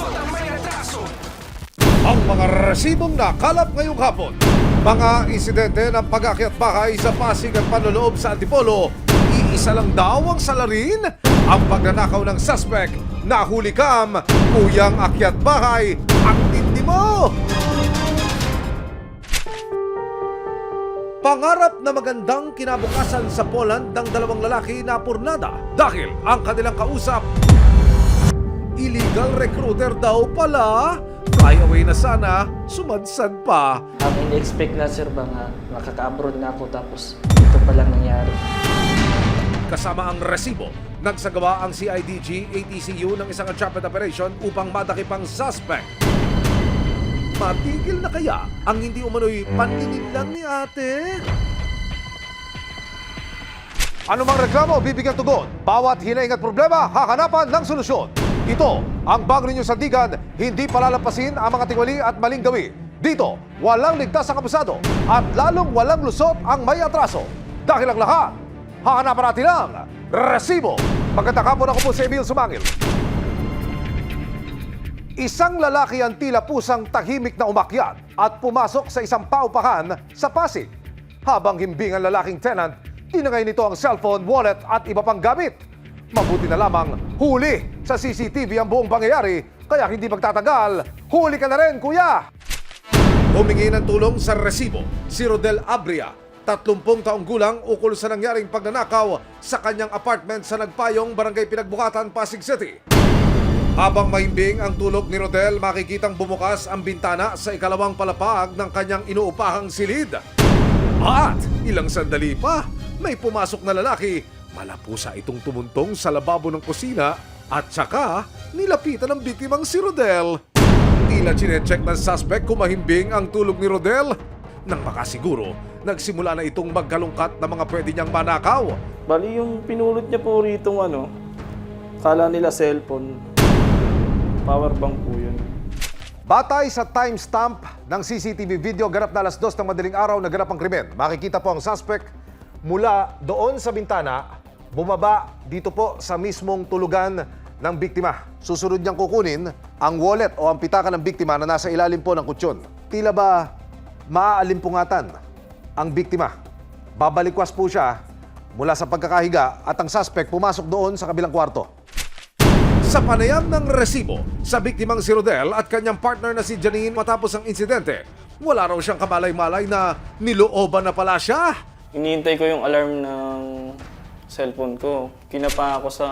lusot ang may atraso Ang mga resibong nakalap ngayong hapon. Mga insidente ng pag-akyat bahay sa Pasig at panloloob sa Antipolo. Iisa lang daw ang salarin. Ang pagnanakaw ng suspect. Nahuli kam, kuyang akyat bahay. Ang tindi mo! Pangarap na magandang kinabukasan sa Poland ng dalawang lalaki na purnada dahil ang kanilang kausap illegal recruiter daw pala. Fly away na sana, sumadsad pa. Ang in-expect na sir ba nga makaka-abroad na ako tapos ito pa lang nangyari. Kasama ang resibo, nagsagawa ang CIDG ATCU ng isang traffic operation upang madaki pang suspect. Matigil na kaya ang hindi umano'y paningin lang ni ate? Ano mang reklamo, bibigyan tugon. Bawat hinaing at problema, hahanapan ng solusyon. Ito, ang bago ninyong sandigan, hindi palalampasin ang mga tingwali at maling gawi. Dito, walang ligtas ang kabusado at lalong walang lusot ang may atraso. Dahil ang lahat, hahanapan natin ang resibo. Magandang hapon ako po si Emil Sumangil. Isang lalaki ang tila pusang tahimik na umakyat at pumasok sa isang paupahan sa Pasig. Habang himbing ang lalaking tenant, tinangay nito ang cellphone, wallet at iba pang gamit. Mabuti na lamang huli sa CCTV ang buong pangyayari kaya hindi magtatagal. Huli ka na rin, kuya! Humingi ng tulong sa resibo si Rodel Abria, 30 taong gulang ukol sa nangyaring pagnanakaw sa kanyang apartment sa Nagpayong, Barangay Pinagbukatan, Pasig City. Habang mahimbing ang tulog ni Rodel, makikitang bumukas ang bintana sa ikalawang palapag ng kanyang inuupahang silid. At ilang sandali pa, may pumasok na lalaki. Malapusa itong tumuntong sa lababo ng kusina at saka nilapitan ng biktimang si Rodel. Tila chinecheck ng suspect kung mahimbing ang tulog ni Rodel. Nang makasiguro, nagsimula na itong magkalungkat na mga pwede niyang manakaw. Bali yung pinulot niya po rito ano, kala nila cellphone. Power bank po yun. Batay sa timestamp ng CCTV video, ganap na alas dos ng madaling araw na ganap ang krimen. Makikita po ang suspect mula doon sa bintana, bumaba dito po sa mismong tulugan ng biktima. Susunod niyang kukunin ang wallet o ang pitaka ng biktima na nasa ilalim po ng kutsyon. Tila ba maaalimpungatan ang biktima? Babalikwas po siya mula sa pagkakahiga at ang suspect pumasok doon sa kabilang kwarto. Sa panayam ng resibo sa biktimang si Rodel at kanyang partner na si Janine matapos ang insidente, wala raw siyang kamalay-malay na nilooban na pala siya. Iniintay ko yung alarm ng cellphone ko. Kinapa ako sa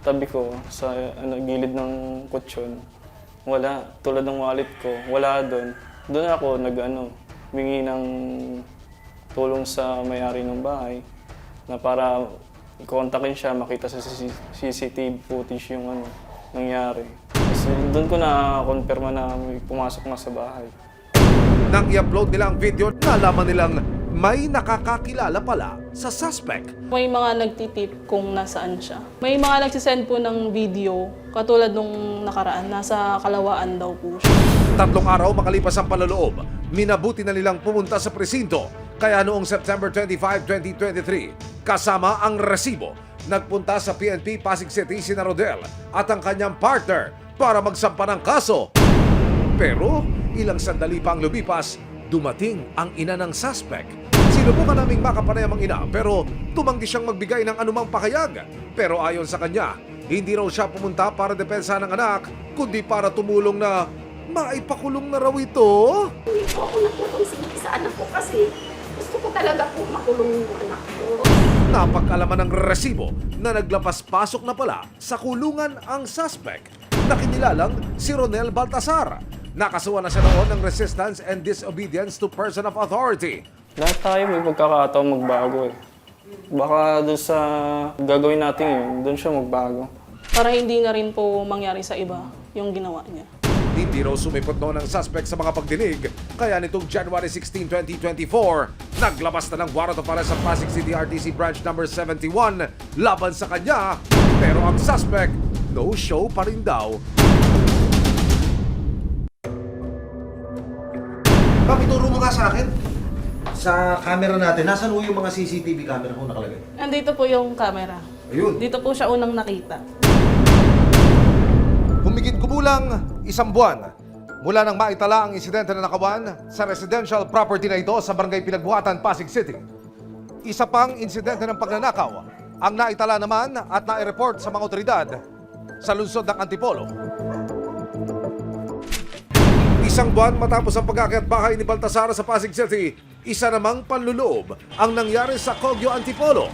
tabi ko, sa ano, gilid ng kutsyon. Wala. Tulad ng wallet ko, wala doon. Doon ako nag ano, mingi ng tulong sa may-ari ng bahay na para kontakin siya, makita sa CC CCTV footage yung ano, nangyari. Kasi doon ko na konfirma na may pumasok na sa bahay. Nang i-upload nila ang video, nalaman nilang may nakakakilala pala sa suspect. May mga nagtitip kung nasaan siya. May mga nagsisend po ng video, katulad nung nakaraan, nasa kalawaan daw po siya. Tatlong araw makalipas ang paloloob, minabuti na nilang pumunta sa presinto. Kaya noong September 25, 2023, kasama ang resibo, nagpunta sa PNP Pasig City si Rodel at ang kanyang partner para magsampa ng kaso. Pero ilang sandali pa ang lumipas, dumating ang ina ng suspect. Sinubukan naming makapanayam ang ina pero tumanggi siyang magbigay ng anumang pakayag. Pero ayon sa kanya, hindi raw siya pumunta para depensa ng anak, kundi para tumulong na maipakulong na raw ito. Hindi po ako natulong sa, anak ko kasi gusto ko talaga po makulong yung anak ko. Napag-alaman ng resibo na naglapas-pasok na pala sa kulungan ang suspect na kinilalang si Ronel Baltasar. Nakasuha na siya noon ng resistance and disobedience to person of authority. Lahat tayo may pagkakataon magbago eh. Baka doon sa gagawin natin yun, doon siya magbago. Para hindi na rin po mangyari sa iba yung ginawa niya. Hindi raw sumipot noon ang suspect sa mga pagdinig, kaya nitong January 16, 2024, naglabas na ng warrant of arrest sa Pasig City RTC Branch number 71 laban sa kanya. Pero ang suspect, no show pa rin daw. Pakituro mo nga sa akin. Sa camera natin, nasan ho yung mga CCTV camera ko nakalagay? Andito po yung camera. Ayun. Dito po siya unang nakita. Humigit kumulang isang buwan mula nang maitala ang insidente na nakawan sa residential property na ito sa barangay Pinagbuhatan, Pasig City. Isa pang insidente ng pagnanakaw ang naitala naman at nai-report sa mga otoridad sa lungsod ng Antipolo. Isang buwan matapos ang pagkakyat bahay ni Baltasar sa Pasig City, isa namang panluloob ang nangyari sa Kogyo Antipolo.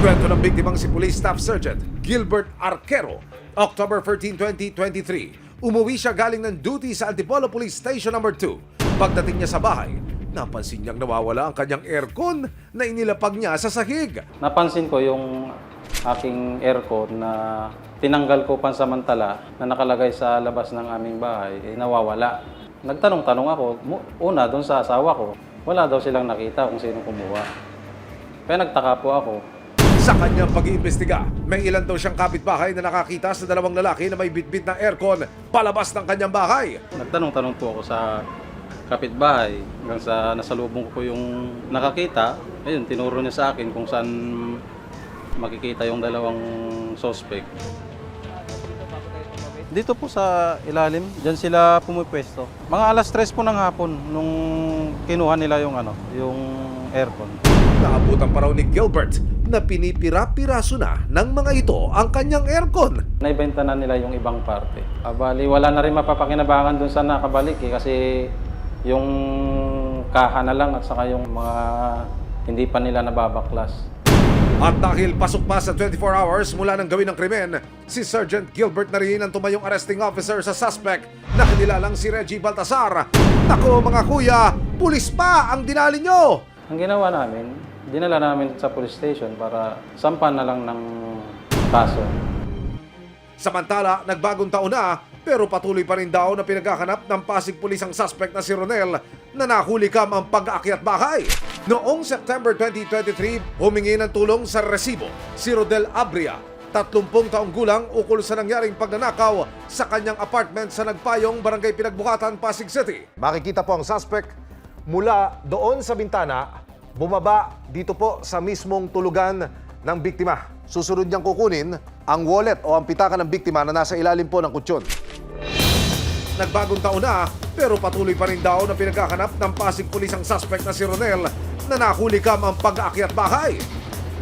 Kwento ng biktimang si Police Staff Sergeant Gilbert Arquero, October 13, 2023. Umuwi siya galing ng duty sa Antipolo Police Station No. 2. Pagdating niya sa bahay, napansin niyang nawawala ang kanyang aircon na inilapag niya sa sahig. Napansin ko yung aking aircon na tinanggal ko pansamantala na nakalagay sa labas ng aming bahay, eh, nawawala. Nagtanong-tanong ako, una doon sa asawa ko, wala daw silang nakita kung sino kumuha. Kaya nagtaka po ako, Sa kanyang pag-iimbestiga, may ilan daw siyang kapitbahay na nakakita sa dalawang lalaki na may bitbit na aircon palabas ng kanyang bahay. nagtanong-tanong po ako sa kapitbahay hanggang sa nasalubong ko yung nakakita. Ayun, tinuro niya sa akin kung saan makikita yung dalawang suspect. Dito po sa ilalim, diyan sila pumipwesto. Mga alas 3 po ng hapon nung kinuha nila yung ano, yung aircon. Naabutan pa raw ni Gilbert na pinipira-piraso na ng mga ito ang kanyang aircon. Naibenta na nila yung ibang parte. Ah, bali, wala na rin mapapakinabangan dun sa nakabalik eh, kasi yung kaha na lang at saka yung mga hindi pa nila nababaklas. At dahil pasok pa sa 24 hours mula nang gawin ng krimen, si Sergeant Gilbert na rin ang tumayong arresting officer sa suspect na kinilalang si Reggie Baltasar. Nako mga kuya, pulis pa ang dinali nyo! Ang ginawa namin, dinala namin sa police station para sampan na lang ng kaso. Samantala, nagbagong taon na pero patuloy pa rin daw na pinaghahanap ng Pasig Police ang suspect na si Ronel na nahuli kam ang pag-aakyat bahay. Noong September 2023, humingi ng tulong sa resibo si Rodel Abria, 30 taong gulang ukol sa nangyaring pagnanakaw sa kanyang apartment sa Nagpayong, Barangay Pinagbukatan, Pasig City. Makikita po ang suspect mula doon sa bintana, bumaba dito po sa mismong tulugan ng biktima. Susunod niyang kukunin ang wallet o ang pitaka ng biktima na nasa ilalim po ng kutsyon. Nagbagong taon na pero patuloy pa rin daw na pinagkakanap ng Pasig Pulis ang suspect na si Ronel na nahuli kam ang pag-aakyat bahay.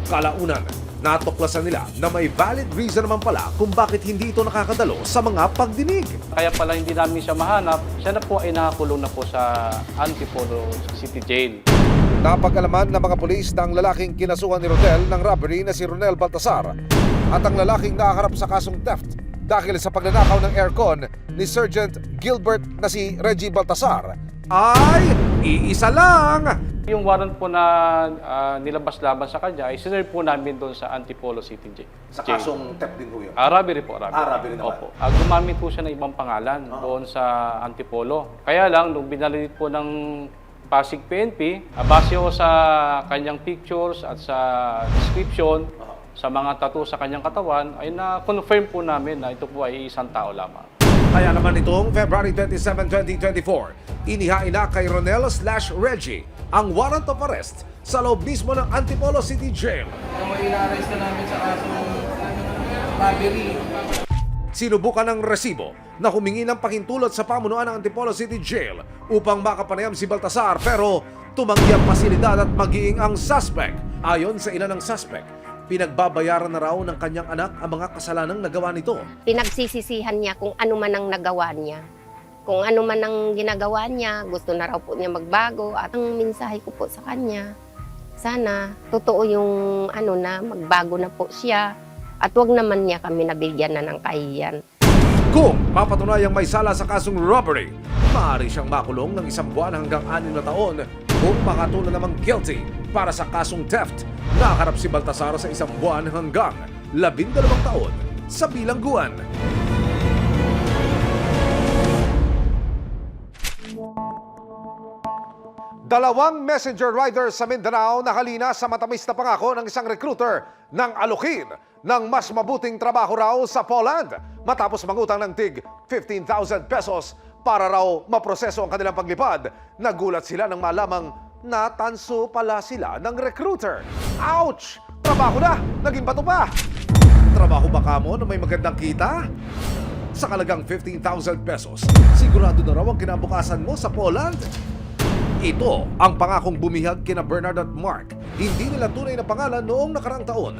Kalaunan, natuklasan nila na may valid reason naman pala kung bakit hindi ito nakakadalo sa mga pagdinig. Kaya pala hindi namin siya mahanap, siya na po ay nakakulong na po sa Antipolo City Jail. Napag-alaman ng mga pulis na ang lalaking kinasuhan ni Rodel ng robbery na si Ronel Baltasar at ang lalaking nakaharap sa kasong theft dahil sa pagnanakaw ng aircon ni Sergeant Gilbert na si Reggie Baltasar ay iisa lang! Yung warrant po na ah, nilabas laban sa kanya ay sinerve po namin doon sa Antipolo City Jail. Sa kasong theft din po yun. Ah, robbery po, robbery. Ah, robbery naman. Opo. Ah, gumamit po siya ng ibang pangalan doon sa Antipolo. Kaya lang, nung binalit po ng Pasig PNP, ah, base ko sa kanyang pictures at sa description, sa mga tattoo sa kanyang katawan, ay na-confirm po namin na ito po ay isang tao lamang. Kaya naman itong February 27, 2024, inihain na kay Ronel slash Reggie ang warrant of arrest sa loob mismo ng Antipolo City Jail. Sinubukan ng resibo na humingi ng pakintulot sa pamunuan ng Antipolo City Jail upang makapanayam si Baltasar pero tumanggi ang pasilidad at magiing ang suspect. Ayon sa ilan ng suspect, pinagbabayaran na raw ng kanyang anak ang mga kasalanang nagawa nito. pinagsisisihan niya kung ano man ang nagawa niya. Kung ano man ang ginagawa niya, gusto na raw po niya magbago. At ang mensahe ko po sa kanya, sana totoo yung ano na magbago na po siya. At wag naman niya kami nabigyan na ng kahiyan. Kung mapatunayang may sala sa kasong robbery, maaari siyang makulong ng isang buwan hanggang anim na taon kung makatulan namang guilty para sa kasong theft. Nakakarap si Baltasar sa isang buwan hanggang labindalawang taon sa bilangguan. Dalawang messenger rider sa Mindanao nakalina sa matamis na pangako ng isang recruiter ng alukin ng mas mabuting trabaho raw sa Poland matapos mangutang ng tig 15,000 pesos para raw maproseso ang kanilang paglipad. Nagulat sila nang malamang natanso pala sila ng recruiter. Ouch! Trabaho na! Naging bato pa! Trabaho ba kamo na may magandang kita? sa kalagang 15,000 pesos. Sigurado na raw ang kinabukasan mo sa Poland? Ito ang pangakong bumihag kina Bernard at Mark. Hindi nila tunay na pangalan noong nakaraang taon.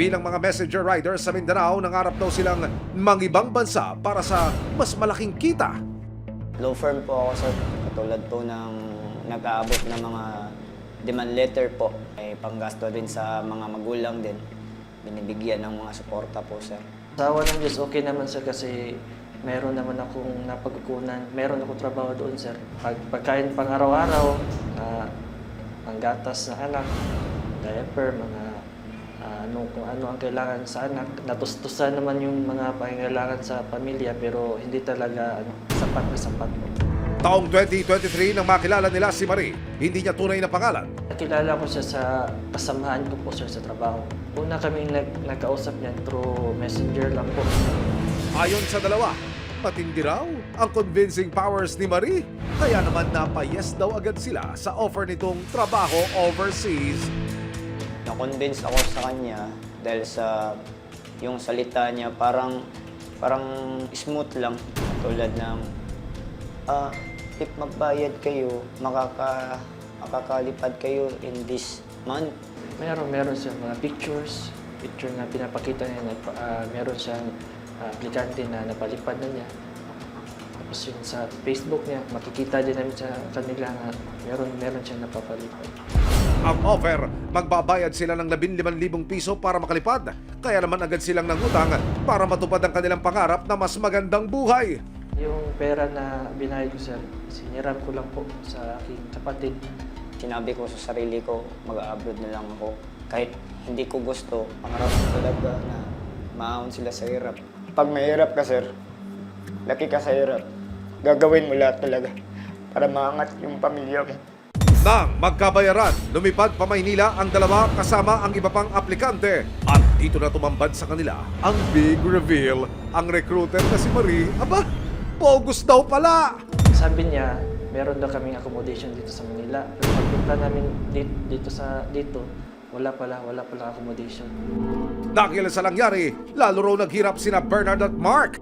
Bilang mga messenger riders sa Mindanao, nangarap daw silang mangibang bansa para sa mas malaking kita. Law firm po ako sir. Katulad po ng nag-aabot ng mga demand letter po. Ay panggasto din sa mga magulang din. Binibigyan ng mga suporta po sir. Sa awa ng Diyos, okay naman sir kasi meron naman akong napagkukunan. Meron akong trabaho doon sir. Pag, pagkain pang araw-araw, uh, panggatas na anak, diaper, mga ano, kung ano ang kailangan sa anak. Natustusan naman yung mga pangangailangan sa pamilya pero hindi talaga ano, sapat na sapat. Taong 2023 nang makilala nila si Marie, hindi niya tunay na pangalan. Nakilala ko siya sa kasamahan ko po sir sa trabaho. Una kaming nag, nagkausap niya through messenger lang po. Ayon sa dalawa, matindi raw ang convincing powers ni Marie. Kaya naman napayes daw agad sila sa offer nitong trabaho overseas. Na-convince ako sa kanya dahil sa yung salita niya parang parang smooth lang. Tulad ng ah, if magbayad kayo, makaka makakalipad kayo in this month. Meron, meron siya mga pictures, picture na pinapakita niya, na, ah, meron siyang ah, aplikante na napalipad na niya. Tapos yung sa Facebook niya, makikita din namin sa kanila na meron, meron siyang napapalipad. Ang offer, magbabayad sila ng 15,000 piso para makalipad. Kaya naman agad silang nangutang para matupad ang kanilang pangarap na mas magandang buhay. Yung pera na binayad ko sir, siniram ko lang po sa aking kapatid. Sinabi ko sa sarili ko, mag-abroad na lang ako. Kahit hindi ko gusto, pangarap ko talaga na maahon sila sa hirap. Pag mahirap ka, sir, laki ka sa hirap, gagawin mo lahat talaga para maangat yung pamilya mo. Nang magkabayaran, lumipad pa Maynila ang dalawa kasama ang iba pang aplikante. At dito na tumambad sa kanila ang big reveal. Ang recruiter na si Marie, aba, bogus daw pala! Sabi niya, meron daw kaming accommodation dito sa Manila. Pero pagpunta namin dito, dito sa dito, wala pala, wala pala accommodation. Dahil sa nangyari, lalo raw naghirap sina Bernard at Mark.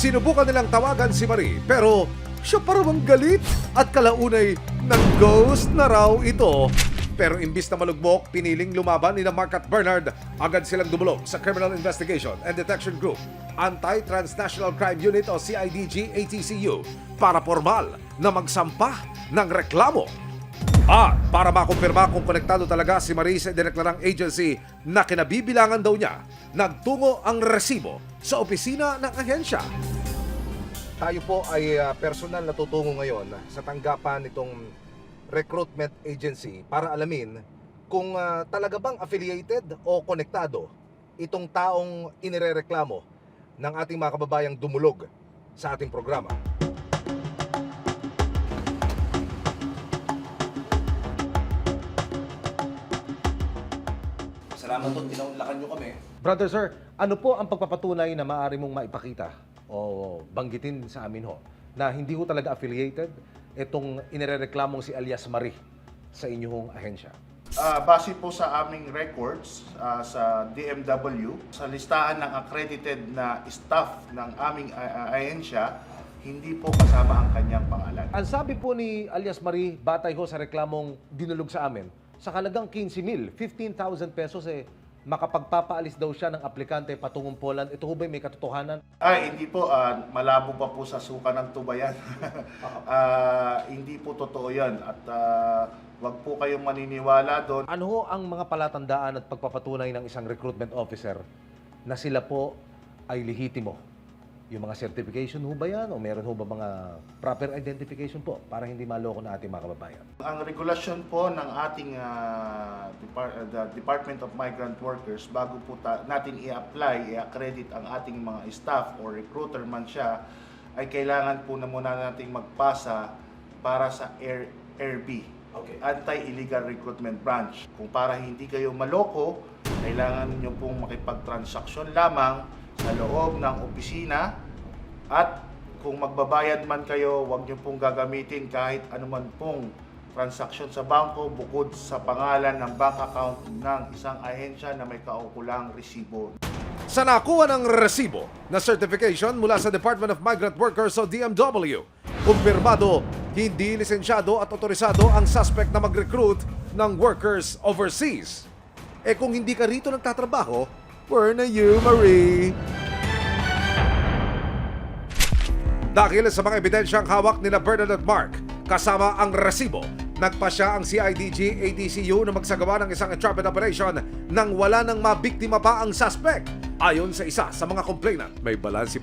Sinubukan nilang tawagan si Marie pero siya pa raw ang galit at kalaunay ng ghost na raw ito. Pero imbis na malugmok, piniling lumaban ni Mark at Bernard. Agad silang dumulog sa Criminal Investigation and Detection Group, Anti-Transnational Crime Unit o CIDG ATCU para formal na magsampa ng reklamo at para makumpirma kung konektado talaga si Marie sa dineklarang agency na kinabibilangan daw niya, nagtungo ang resibo sa opisina ng ahensya. Tayo po ay ah, personal na tutungo ngayon sa tanggapan nitong recruitment agency para alamin kung ah, talaga bang affiliated o konektado itong taong inirereklamo ng ating mga kababayang dumulog sa ating programa. Salamat po, tinaunlakan nyo kami. Brother sir, ano po ang pagpapatunay na maaari mong maipakita o banggitin sa amin ho na hindi ho talaga affiliated itong inirereklamong si alias Marie sa inyong ahensya? Ah, base po sa aming records ah, sa DMW, sa listahan ng accredited na staff ng aming ah, ahensya, hindi po kasama ang kanyang pangalan. Ang sabi po ni alias Marie, batay ho sa reklamong dinulog sa amin, sa kalagang 15 mil, 15,000 pesos eh, makapagpapaalis daw siya ng aplikante patungong Poland. Ito ho ba may katotohanan? Ay, hindi po, ah, malabo pa po sa suka ng tubayan. Ah, hindi po totoo yan at ah, wag po kayong maniniwala doon. Ano ho ang mga palatandaan at pagpapatunay ng isang recruitment officer na sila po ay lehitimo? Yung mga certification ho ba yan? O meron ho ba mga proper identification po para hindi maloko na ating mga kababayan? Ang regulasyon po ng ating ah, Depar- uh, the Department of Migrant Workers bago po ta- natin i-apply, i-accredit ang ating mga staff or recruiter man siya, ay kailangan po na muna nating magpasa para sa Air, AIRB, Okay. Anti-Illegal Recruitment Branch. Kung para hindi kayo maloko, kailangan nyo pong makipagtransaksyon lamang sa loob ng opisina at kung magbabayad man kayo, huwag nyo pong gagamitin kahit anuman pong transaksyon sa bangko bukod sa pangalan ng bank account ng isang ahensya na may kaukulang resibo. Sa nakuha ng resibo na certification mula sa Department of Migrant Workers o DMW, kumpirmado hindi lisensyado at otorisado ang suspect na mag-recruit ng workers overseas. Eh kung hindi ka rito nagtatrabaho, where na you, Marie? Dahil sa mga ebidensyang hawak nila Bernadette Mark, kasama ang resibo, nagpasya ang CIDG ATCU na magsagawa ng isang entrapment operation nang wala nang mabiktima pa ang suspect. Ayon sa isa sa mga complainant, may balansi